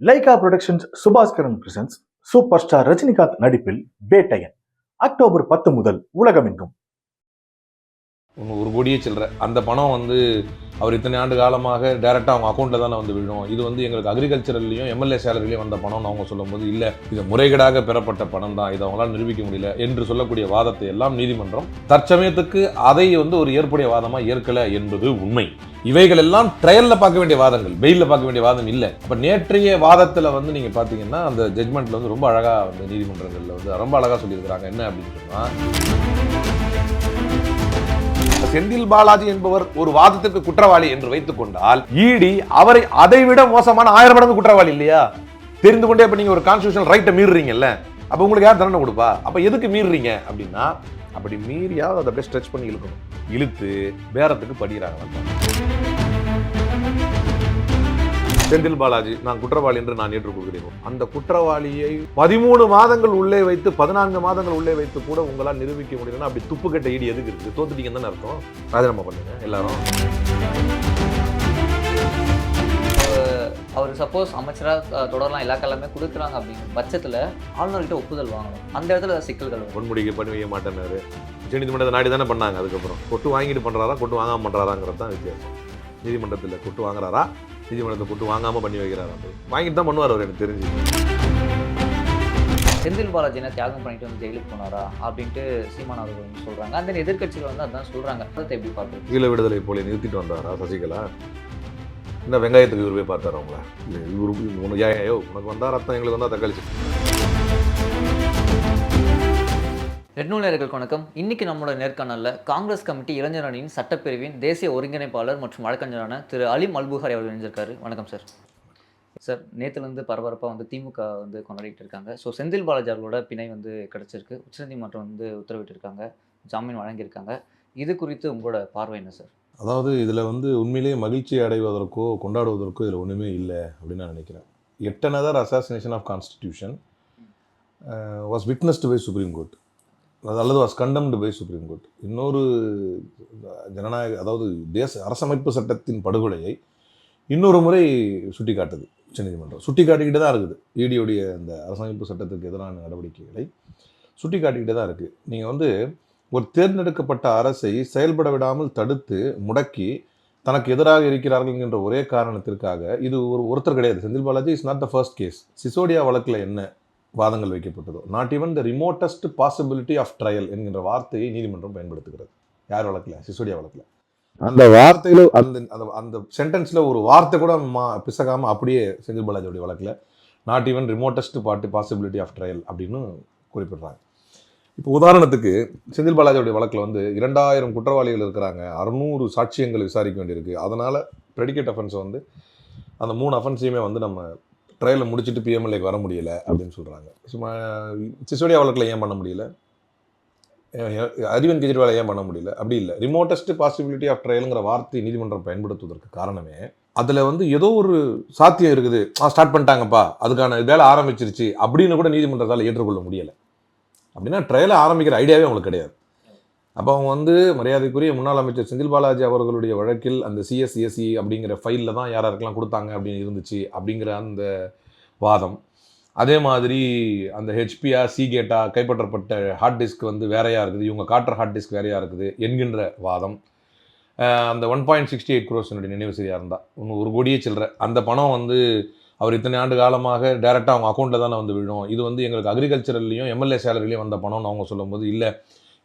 Lyca productions Subaskaran presents super star Rajinikanth நடிப்பில் பேட்டையன் October பத்து முதல் உலகமெங்கும். ஒரு கோடியே சில்லற. அந்த பணம் வந்து அவர் இத்தனை ஆண்டு காலமாக டேரெக்டாக அவங்க அக்கௌண்ட்டில் தானே வந்து விழும் இது வந்து எங்களுக்கு அக்ரிகல்ச்சரல்லையும் எம்எல்ஏ சேலரிலையும் வந்த பணம்னு அவங்க சொல்லும்போது இல்லை இது முறைகேடாக பெறப்பட்ட பணம் தான். இதை அவங்களால் நிரூபிக்க முடியல. என்று சொல்லக்கூடிய வாதத்தை எல்லாம் நீதிமன்றம் தற்சமயத்துக்கு அதை வந்து ஒரு ஏற்புடைய வாதமாக ஏற்கலை என்பது உண்மை. இவைகள் எல்லாம் ட்ரையலில் பார்க்க வேண்டிய வாதங்கள் பெயிலில் பார்க்க வேண்டிய வாதம் இல்லை. அப்போ நேற்றைய வாதத்தில் வந்து நீங்கள் பார்த்தீங்கன்னா அந்த ஜட்மெண்ட்டில் வந்து ரொம்ப அழகாக வந்து நீதிமன்றங்களில் வந்து ரொம்ப அழகாக சொல்லியிருக்கிறாங்க. என்ன அப்படின்னு சொன்னால் செந்தில் பாலாஜி என்பவர் ஒரு வாதத்திற்கு குற்றவாளி என்று வைத்துக் கொண்டால் இடி அவரை அதைவிட மோசமான ஆயிரம் மடங்கு குற்றவாளி இல்லையா? தெரிந்து கொண்டே இப்ப நீங்க ஒரு கான்ஸ்டியூஷன் ரைட்டை மீறுறீங்கல்ல. அப்ப உங்களுக்கு யார் தண்டனை கொடுப்பா? அப்ப எதுக்கு மீறுறீங்க அப்படின்னா அப்படி மீறியாவது அதை அப்படியே ஸ்ட்ரெச் பண்ணி இழுக்கணும். இழுத்து பேரத்துக்கு படிக்கிறாங்க செந்தில் பாலாஜி நான் குற்றவாளி என்று நான் ஏற்றுக்கொள்கிறேன். அந்த குற்றவாளியை பதிமூணு மாதங்கள் உள்ளே வைத்து பதினான்கு மாதங்கள் உள்ளே வைத்து கூட உங்களால் நிரூபிக்க முடியலன்னா அப்படி துப்பு கட்ட ஈடு எதுக்கு இருக்குது தோத்துட்டீங்கன்னு தானே அர்த்தம். ராஜினாமா பண்ணுங்க எல்லாரும். அவர் சப்போஸ் அமைச்சராக தொடரலாம் இலாக்கா எல்லாமே கொடுக்குறாங்க அப்படிங்கிற பட்சத்தில் ஆளுநர்கிட்ட ஒப்புதல் வாங்கணும். அந்த இடத்துல சிக்கல்கள் பொன்முடிக்கு பண்ணி வைக்க மாட்டேன்னாரு. உச்சநீதிமன்றத்தை நாடி தானே பண்ணாங்க அதுக்கப்புறம். கொட்டு வாங்கிட்டு பண்ணுறாரா கொட்டு வாங்காமல் பண்ணுறாராங்கிறது தான் வித்தியாசம். நீதிமன்றத்தில் கொட்டு வாங்குறாரா நீதிமன்றத்தை கொட்டு வாங்காமல் பண்ணி வைக்கிறாரா வாங்கிட்டு தான் பண்ணுவார் அவர் எனக்கு தெரிஞ்சு. செந்தில் பாலாஜி என்ன தியாகம் பண்ணிட்டு வந்து ஜெயிலுக்கு போனாரா அப்படின்ட்டு சீமான் அவர்கள் வந்து சொல்றாங்க. அந்த எதிர்க்கட்சிகள் வந்து அதான் சொல்றாங்க. அதை எப்படி பார்க்குறது ஈழ விடுதலை போல நிறுத்திட்டு வந்தாரா சசிகலா? இந்த வெங்காயத்துக்கு இவர் போய் பார்த்தாரு அவங்கள இவரு உனக்கு ஏன் ஐயோ உனக்கு வந்தா ரத்தம் எங்களுக்கு வந்தா தக்காளி ரெட்நூலர்கள் வணக்கம். இன்னைக்கு நம்மளோட நேர்காணல்ல காங்கிரஸ் கமிட்டி இளைஞர் அணியின் சட்டப்பிரிவின் தேசிய ஒருங்கிணைப்பாளர் மற்றும் வழக்கறிஞரான திரு அலிம் அல்புகாரி அவர்கள் இணைஞ்சிருக்காரு வணக்கம் சார். சார் நேற்றுலேருந்து பரபரப்பாக வந்து திமுக வந்து கொண்டாடிட்டு இருக்காங்க. ஸோ செந்தில் பாலாஜி அவர்களோட பிணை வந்து கிடைச்சிருக்கு. உச்சநீதிமன்றம் வந்து உத்தரவிட்டிருக்காங்க. ஜாமீன் வழங்கியிருக்காங்க. இது குறித்து உங்களோட பார்வை என்ன சார்? அதாவது இதில் வந்து உண்மையிலேயே மகிழ்ச்சி அடைவதற்கோ கொண்டாடுவதற்கோ இதில் ஒன்றுமே இல்லை அப்படின்னு நான் நினைக்கிறேன். Yet another assassination of constitution was witnessed by supreme court அல்லது was condemned by supreme court. இன்னொரு ஜனநாயக அதாவது தேச அரசமைப்பு சட்டத்தின் படுகொலையை இன்னொரு முறை சுட்டி காட்டுது உச்சநீதிமன்றம். சுட்டி காட்டிக்கிட்டு தான் இருக்குது. ஈடியோடைய அந்த அரசமைப்பு சட்டத்துக்கு எதிரான நடவடிக்கைகளை சுட்டி காட்டிக்கிட்டு தான் இருக்குது நீங்கள் வந்து ஒரு தேர்ந்தெடுக்கப்பட்ட அரசை செயல்பட விடாமல் தடுத்து முடக்கி தனக்கு எதிராக இருக்கிறார்கள் என்கின்ற ஒரே காரணத்திற்காக இது ஒரு ஒருத்தர் கிடையாது. Senthil Balaji is not the first case Sisodia வழக்கில் என்ன வாதங்கள் வைக்கப்பட்டதோ. Not even the remotest possibility of trial என்கின்ற வார்த்தையை நீதிமன்றம் பயன்படுத்துகிறது. யார் வழக்கில்? சிசோடியா வழக்கில். அந்த வார்த்தையில் அந்த அந்த அந்த சென்டென்ஸில் ஒரு வார்த்தை கூட மா பிசகாமல் அப்படியே செந்தில் பாலாஜியோடைய வழக்கில் not even remotest party possibility of trial அப்படின்னு குறிப்பிடுறாங்க. இப்போ உதாரணத்துக்கு செந்தில் பாலாஜியோடைய வழக்கில் வந்து இரண்டாயிரம் குற்றவாளிகள் இருக்கிறாங்க. அறுநூறு சாட்சியங்கள் விசாரிக்க வேண்டியிருக்கு. அதனால் ப்ரெடிகேட் அஃபென்ஸை வந்து அந்த மூணு அஃபென்ஸையுமே வந்து நம்ம ட்ரையலை முடிச்சுட்டு பிஎம்எல்ஏக்கு வர முடியல அப்படின்னு சொல்கிறாங்க சும்மா சிசோடியா வழக்கில் ஏன் பண்ண முடியல? அஹ் அரவிந்த் கெஜ்ரிவால் ஏன் பண்ண முடியல? அப்படி இல்லை. ரிமோட்டஸ்ட் பாசிபிலிட்டி ஆஃப் ட்ரையலுங்கிற வார்த்தை நீதிமன்றம் பயன்படுத்துவதற்கு காரணமே அதில் வந்து ஏதோ ஒரு சாத்தியம் இருக்குது. ஆ ஸ்டார்ட் பண்ணிட்டாங்கப்பா. அதுக்கான வேலை ஆரம்பிச்சிருச்சு. அப்படின்னு கூட நீதிமன்றத்தால் ஏற்றுக்கொள்ள முடியலை. அப்படின்னா ட்ரையலை ஆரம்பிக்கிற ஐடியாவே அவங்களுக்கு கிடையாது. அப்போ அவங்க வந்து மரியாதைக்குரிய முன்னாள் அமைச்சர் செந்தில் பாலாஜி அவர்களுடைய வழக்கில் அந்த சிஎஸ்சிஎஸ்சி அப்படிங்கிற ஃபைலில் தான் யார் யாருக்கெல்லாம் கொடுத்தாங்க அப்படின்னு இருந்துச்சு அப்படிங்கிற அந்த வாதம். அதே மாதிரி அந்த ஹெச்பியா சிகேட்டா கைப்பற்றப்பட்ட ஹார்ட் டிஸ்க் வந்து வேறையாக இருக்குது? இவங்க காட்டுற ஹார்ட் டிஸ்க் வேறையாக இருக்குது? என்கின்ற வாதம். அந்த ஒன் பாயிண்ட் சிக்ஸ்டி எயிட் க்ரோர்ஸினுடைய நினைவு சரியாக இருந்தால் ஒன்று ஒரு கோடியே சில்லற. அந்த பணம் வந்து அவர் இத்தனை ஆண்டு காலமாக டேரெக்டாக அவங்க அக்கௌண்ட்டில் தானே வந்து விழும். இது வந்து எங்களுக்கு அக்ரிகல்ச்சரல்லையும் எம்எல்ஏ சேலரிலையும் வந்த பணம்னு அவங்க சொல்லும்போது இல்லை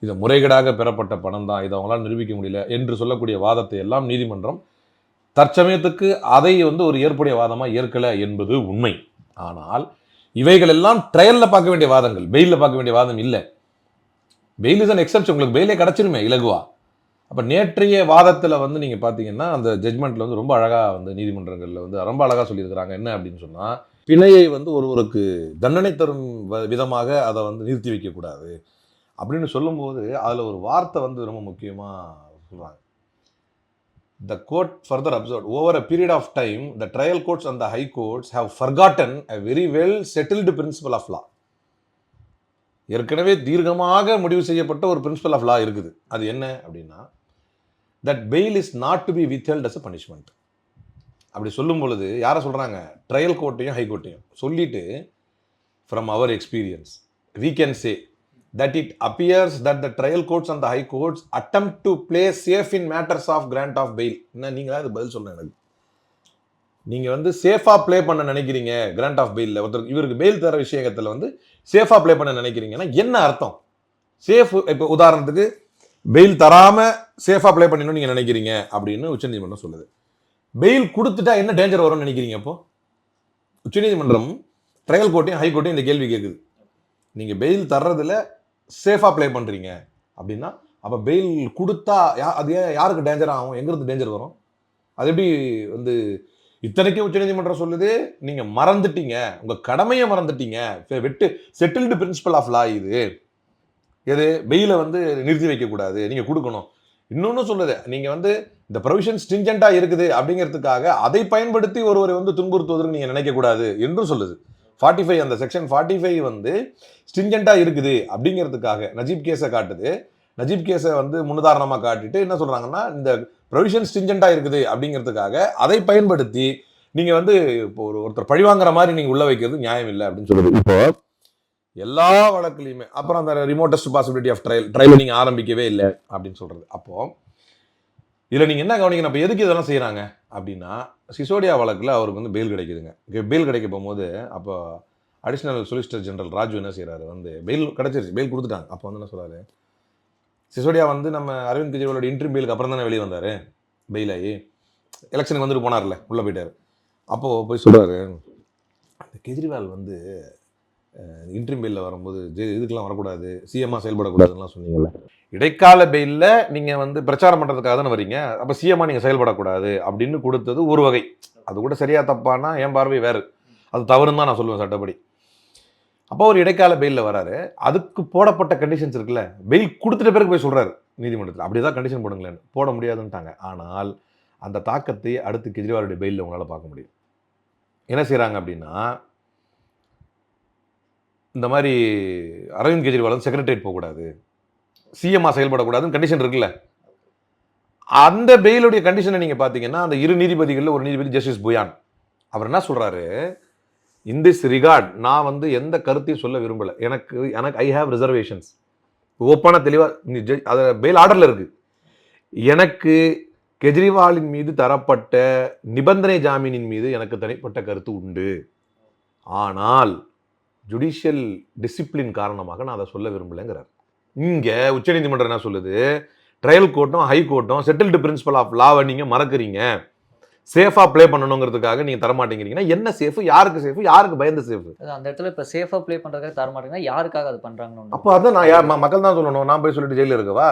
இது முறைகேடாக பெறப்பட்ட பணம் தான் இதை அவங்களால் நிரூபிக்க முடியல என்று சொல்லக்கூடிய வாதத்தை எல்லாம் நீதிமன்றம் தற்சமயத்துக்கு அதை வந்து ஒரு ஏற்புடைய வாதமாக ஏற்கலை என்பது உண்மை. ஆனால் இவைகள் எல்லாம் ட்ரையலில் பார்க்க வேண்டிய வாதங்கள் பெயிலில் பார்க்க வேண்டிய வாதம் இல்லை. பெயில் இஸ் அன் எக்ஸப்ஷன் உங்களுக்கு பெயிலே கிடச்சிருமே இலகுவா? அப்போ நேற்றைய வாதத்தில் வந்து நீங்கள் பார்த்தீங்கன்னா அந்த ஜட்மெண்ட்டில் வந்து ரொம்ப அழகாக வந்து நீதிமன்றங்களில் வந்து ரொம்ப அழகாக சொல்லியிருக்கிறாங்க. என்ன அப்படின்னு சொன்னால் பிணையை வந்து ஒருவருக்கு தண்டனை தரும் விதமாக அதை வந்து நிறுத்தி வைக்கக்கூடாது. அப்படின்னு சொல்லும்போது அதில் ஒரு வார்த்தை வந்து ரொம்ப முக்கியமாக சொல்கிறாங்க the court further observe over a period of time the trial courts and the high courts have forgotten a very well settled principle of law ஏற்கனவே தீர்க்கமாக முடிவு செய்யப்பட்ட ஒரு பிரின்சிபல் ஆஃப் லா இருக்குது. அது என்ன அப்படின்னா that bail is not to be withheld as a punishment அப்படி சொல்லும் பொழுது யாரை சொல்கிறாங்க ட்ரையல் கோர்ட்டையும் ஹை கோர்ட்டையும் சொல்லிட்டு from our experience we can say that it appears that the trial courts and the high courts attempt to play safe in matters of grant of bail. என்ன நீங்களா இது பதில் சொல்லணும் எனக்கு? நீங்கள் வந்து சேஃபாக ப்ளே பண்ண நினைக்கிறீங்க கிராண்ட் ஆஃப் பெயில்ல ஒருத்தர் இவருக்கு பெயில் தர விஷயத்தில் வந்து சேஃபாக ப்ளே பண்ண நினைக்கிறீங்கன்னா என்ன அர்த்தம்? சேஃப் இப்போ உதாரணத்துக்கு பெயில் தராமல் சேஃபாக ப்ளே பண்ணணும்னு நீங்கள் நினைக்கிறீங்க அப்படின்னு உச்சநீதிமன்றம் சொல்லுது. பெயில் கொடுத்துட்டா என்ன டேஞ்சர் வரும்னு நினைக்கிறீங்க அப்போ? உச்சநீதிமன்றம் ட்ரையல் கோர்ட்டையும் ஹை கோர்ட்டையும் இந்த கேள்வி கேட்குது நீங்கள் பெயில் தர்றதில் சேஃபாக ப்ளே பண்ணுறீங்க அப்படின்னா அப்போ பெயில் கொடுத்தா யா அது ஏன் யாருக்கு டேஞ்சர் ஆகும்? எங்கேருந்து டேஞ்சர் வரும்? அது எப்படி வந்து இத்தனைக்கும் உச்சநீதிமன்றம் சொல்லுது நீங்கள் மறந்துட்டீங்க. உங்கள் கடமையை மறந்துட்டீங்க. வெட்டு செட்டில்டு பிரின்சிபல் ஆஃப் லா இது. எது? பெயில வந்து நிறுத்தி வைக்கக்கூடாது. நீங்கள் கொடுக்கணும். இன்னொன்று சொல்லுது நீங்கள் வந்து இந்த ப்ரொவிஷன் ஸ்ட்ரிஞ்சண்ட்டாக இருக்குது அப்படிங்கிறதுக்காக அதை பயன்படுத்தி ஒருவரை வந்து துன்புறுத்துவதற்கு நீங்கள் நினைக்கக்கூடாது என்றும் சொல்லுது. ஃபார்ட்டி ஃபைவ் அந்த செக்ஷன் ஃபார்ட்டி ஃபைவ் வந்து ஸ்டிஞ்சண்டா இருக்குது அப்படிங்கிறதுக்காக நஜீப் கேஸை காட்டுது. நஜீப் கேஸை வந்து முன்னுதாரணமாக காட்டிட்டு என்ன சொல்றாங்கன்னா இந்த ப்ரொவிஷன் ஸ்டிஞ்சண்டா இருக்குது அப்படிங்கிறதுக்காக அதை பயன்படுத்தி நீங்க வந்து இப்போ ஒரு ஒருத்தர் பழிவாங்குற மாதிரி நீங்க உள்ளே வைக்கிறது நியாயம் இல்லை அப்படின்னு சொல்லுது. இப்போ எல்லா வழக்குலையுமே அப்புறம் அந்த remotest possibility of trial trial நீங்கள் ஆரம்பிக்கவே இல்லை அப்படின்னு சொல்றது. அப்போ இதுல நீங்க என்ன கவனிக்கணும்? அப்போ எதுக்கு இதெல்லாம் செய்கிறாங்க அப்படின்னா சிசோடியா வழக்கில் அவருக்கு வந்து பெயில் கிடைக்குதுங்க. பெயில் கிடைக்க போகும்போது அப்போ அடிஷ்னல் சொலிசிட்டர் ஜெனரல் ராஜு என்ன செய்கிறாரு வந்து பெயில் கிடச்சிருச்சு பெயில் கொடுத்துட்டாங்க. அப்போ வந்து என்ன சொல்கிறாரு சிசோடியா வந்து நம்ம அரவிந்த் கெஜ்ரிவாலோட இன்ட்ரி பெயிலுக்கு அப்புறம் தானே வெளியே வந்தார் பெயில் ஆகி எலெக்ஷனுக்கு வந்துட்டு போனார்ல உள்ளே போயிட்டார். அப்போது போய் சொல்கிறாரு அந்த கெஜ்ரிவால் வந்து இன்ட்ரிம் பெயிலில் வரும்போது ஜெ இதுக்கெல்லாம் வரக்கூடாது சிஎம்மாக செயல்படக்கூடாதுலாம் சொன்னீங்கல்ல. இடைக்கால பெயிலில் நீங்கள் வந்து பிரச்சாரம் பண்ணுறதுக்காக தானே வரீங்க அப்போ சிஎம்மாக நீங்கள் செயல்படக்கூடாது அப்படின்னு கொடுத்தது ஒரு வகை. அது கூட சரியாக தப்பானா என் பார்வை வேறு. அது தவறுன்னு தான் நான் சொல்லுவேன் சட்டப்படி. அப்போ ஒரு இடைக்கால பெயிலில் வராரு. அதுக்கு போடப்பட்ட கண்டிஷன்ஸ் இருக்குல்ல. பெயில் கொடுத்துட்ட பிறகு போய் சொல்கிறாரு நீதிமன்றத்தில். அப்படி தான் கண்டிஷன் போடுங்களேன்னு போட முடியாதுன்ட்டாங்க. ஆனால் அந்த தாக்கத்தை அடுத்து கெஜ்ரிவாலுடைய பெயிலில் உங்களால் பார்க்க முடியும். என்ன செய்கிறாங்க அப்படின்னா இந்த மாதிரி அரவிந்த் கெஜ்ரிவால் வந்து செக்ரட்டரியேட் போகக்கூடாது. சிஎம்ஆ செயல்படக்கூடாதுன்னு கண்டிஷன் இருக்குல்ல. அந்த பெயிலுடைய கண்டிஷனை நீங்கள் பார்த்தீங்கன்னா அந்த இரு நீதிபதிகளில் ஒரு நீதிபதி ஜஸ்டிஸ் புயான். அவர் என்ன சொல்கிறாரு இன் திஸ் ரிகார்ட் நான் வந்து எந்த கருத்தையும் சொல்ல விரும்பலை. எனக்கு எனக்கு ஐ ஹேவ் ரிசர்வேஷன்ஸ் ஓப்பனாக தெளிவாக அது பெயில் ஆர்டரில் இருக்குது எனக்கு கெஜ்ரிவாலின் மீது தரப்பட்ட நிபந்தனை ஜாமீனின் மீது எனக்கு தனிப்பட்ட கருத்து உண்டு. ஆனால் ஜுடிஷியல் டிசிப்ளின் காரணமாக நான் அதை சொல்ல விரும்பலைங்கிறார். இங்கே உச்சநீதிமன்றம் என்ன சொல்லுது? ட்ரையல் கோர்ட்டும் ஹை கோர்ட்டும் செட்டில்டு பிரின்சிபல் ஆஃப் லாவை நீங்கள் மறக்கிறீங்க. சேஃபாக ப்ளே பண்ணணுங்கிறதுக்காக நீங்கள் தரமாட்டேங்கிறீங்கன்னா என்ன சேஃபு யாருக்கு சேஃபு யாருக்கு பயந்த சேஃபு அந்த இடத்துல இப்போ சேஃபாக ப்ளே பண்ணுறதுக்காக தர மாட்டேங்கன்னா யாருக்காக அது பண்ணுறாங்கன்னு அப்போ அதான் நான் யார் மக்கள் தான் சொல்லணும். நான் போய் சொல்லிட்டு ஜெயிலில் இருக்கவா?